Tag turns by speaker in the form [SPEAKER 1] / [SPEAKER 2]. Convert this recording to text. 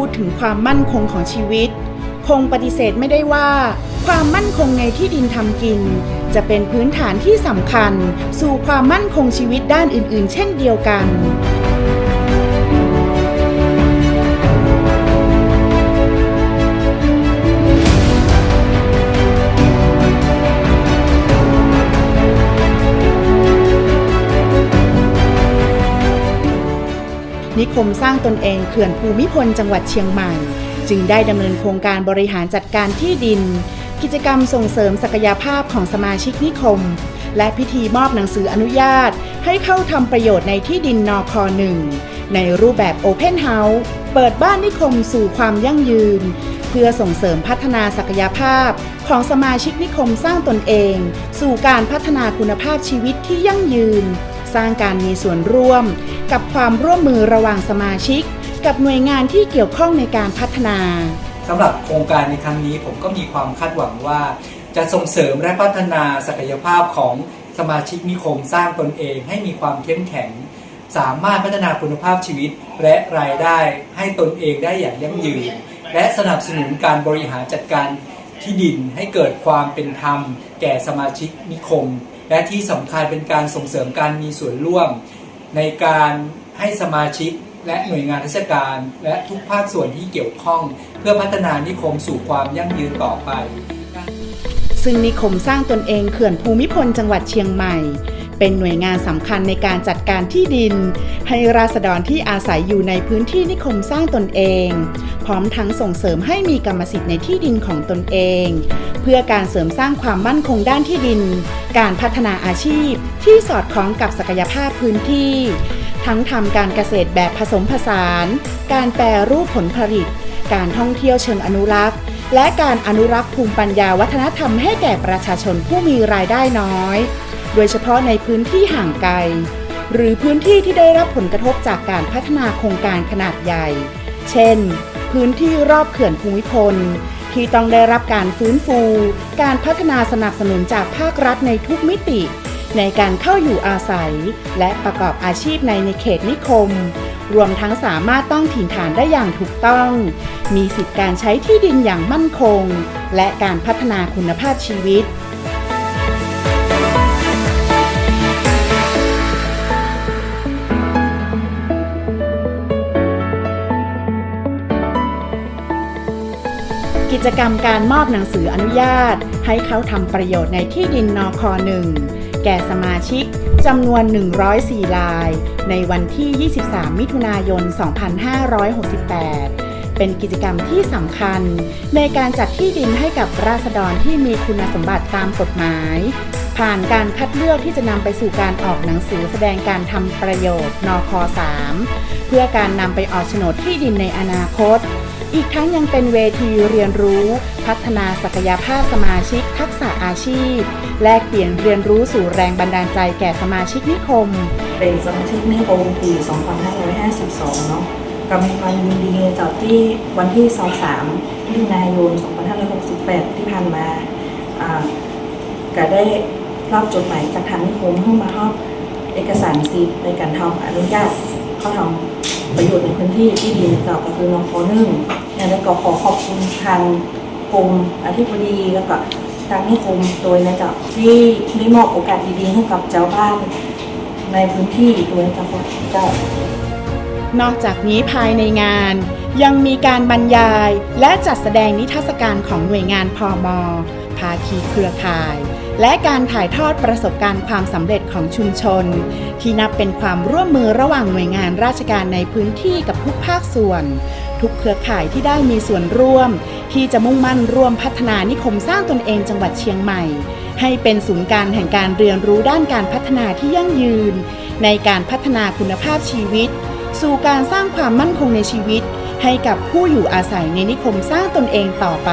[SPEAKER 1] ูดถึงความมั่นคงของชีวิต คงปฏิเสธไม่ได้ว่า ความมั่นคงในที่ดินทำกิน จะเป็นพื้นฐานที่สำคัญ สู่ความมั่นคงชีวิตด้านอื่น ๆ เช่นเดียวกัน นิคมสร้างตนเองเขื่อนภูมิพลจังหวัดเชียงใหม่ จึงได้ดำเนินโครงการบริหารจัดการที่ดิน กิจกรรมส่งเสริมศักยภาพของสมาชิกนิคม และพิธีมอบหนังสืออนุญาต ให้เข้าทำประโยชน์ในที่ดินนคหนึ่งในรูปแบบ Open House เปิดบ้านนิคมสู่ความยั่งยืน เพื่อส่งเสริมพัฒนาศักยภาพของสมาชิกนิคมสร้างตนเอง สู่การพัฒนาคุณภาพชีวิตที่ยั่งยืน สร้างการมีส่วนร่วม กับความร่วมมือระหว่างสมาชิก กับหน่วยงานที่เกี่ยวข้องในการพัฒนา
[SPEAKER 2] สำหรับโครงการในครั้งนี้ผมก็มีความคาดหวังว่า จะส่งเสริมและพัฒนาศักยภาพของสมาชิกนิคมสร้างตนเองให้มีความเข้มแข็ง สามารถพัฒนาคุณภาพชีวิต และรายได้ให้ตนเองได้อย่างยั่งยืน และสนับสนุนการบริหารจัดการที่ดินให้เกิดความเป็นธรรม แก่สมาชิกนิคม และที่สำคัญเป็นการส่งเสริมการมีส่วนร่วม ในการให้สมาชิกและหน่วยงานราชการ และทุกภาคส่วนที่เกี่ยวข้อง เพื่อพัฒนานิคมสู่ความยั่งยืนต่อไป
[SPEAKER 1] ซึ่งนิคมสร้างตนเองเขื่อนภูมิพลจังหวัดเชียงใหม่ เป็นหน่วยงานสำคัญในการจัดการที่ดิน ให้ราษฎรที่อาศัยอยู่ในพื้นที่นิคมสร้างตนเอง พร้อมทั้งส่งเสริมให้มีกรรมสิทธิ์ในที่ดินของตนเอง เพื่อการเสริมสร้างความมั่นคงด้านที่ดิน การพัฒนาอาชีพที่สอดคล้องกับศักยภาพพื้นที่ ทั้งทำการเกษตรแบบผสมผสาน การแปรรูปผลผลิต การท่องเที่ยวเชิงอนุรักษ์ และการอนุรักษ์ภูมิปัญญาวัฒนธรรมให้แก่ประชาชนผู้มีรายได้น้อย โดยเฉพาะในพื้นที่ห่างไกล หรือพื้นที่ที่ได้รับผลกระทบจากการพัฒนาโครงการขนาดใหญ่ เช่น พื้นที่รอบเขื่อนภูมิพล ที่ต้องได้รับการฟื้นฟู การพัฒนาสนับสนุนจากภาครัฐในทุกมิติ ในการเข้าอยู่อาศัย และประกอบอาชีพในในเขตนิคม รวมทั้งสามารถตั้งถิ่นฐานได้อย่างถูกต้อง มีสิทธิการใช้ที่ดินอย่างมั่นคง และการพัฒนาคุณภาพชีวิต จกรรมการมอบหนังสืออนุญาต ให้เขาทำประโยชน์ในที่ดินนคหนึ่งแก่สมาชิกจำนวน 104ลาย ในวันที่ 23 มิถุนายน 2568เป็นกิจกรรมที่สำคัญ ในการจัดที่ดินให้กับราษฎรที่มีคุณสมบัติตามกฎหมาย ผ่านการคัดเลือกที่จะนำไปสู่การออกหนังสือแสดงการทำประโยชน์นค3เพื่อการนำไปออกโฉนดที่ดินในอนาคต อีกทั้งยังเป็นเวทีเรียนรู้ พัฒนาศักยภาพสมาชิกทักษะอาชีพ แลกเปลี่ยนเรียนรู้สู่แรงบันดาลใจแก่สมาชิกนิคม
[SPEAKER 3] เป็นสมาชิกนิคมปี 2552 เนาะก็มีความยินดีจากที่วันที่ 23มิถุนายน 2568 ที่ผ่านมาก็ได้รับจดหมายจากทางนิคมเข้ามามอบเอกสารสิทธิ์ในการทำอนุญาตเข้าทำ ประโยชน์ในพื้นที่ที่ดินเก่าก็คือน้องคหนึ่งเนี่ยแล้วก็ขอขอบคุณทางกรมอธิบดีแล้วก็ทางนิคมโดยนะจ้าที่ได้มอบโอกาสดีๆให้กับเจ้าบ้านในพื้นที่โดยเฉพาะเจ้า
[SPEAKER 1] นอกจากนี้ภายในงาน ยังมีการบรรยายและจัดแสดงนิทรรศการของหน่วยงานพอมภาคีเครือข่าย และการถ่ายทอดประสบการณ์ความสำเร็จของชุมชน ที่นับเป็นความร่วมมือระหว่างหน่วยงานราชการในพื้นที่กับทุกภาคส่วน ทุกเครือข่ายที่ได้มีส่วนร่วม ที่จะมุ่งมั่นร่วมพัฒนานิคมสร้างตนเองจังหวัดเชียงใหม่ ให้เป็นศูนย์การแห่งการเรียนรู้ด้านการพัฒนาที่ยั่งยืน ในการพัฒนาคุณภาพชีวิต สู่การสร้างความมั่นคงในชีวิต ให้กับผู้อยู่อาศัยในนิคมสร้างตนเองต่อไป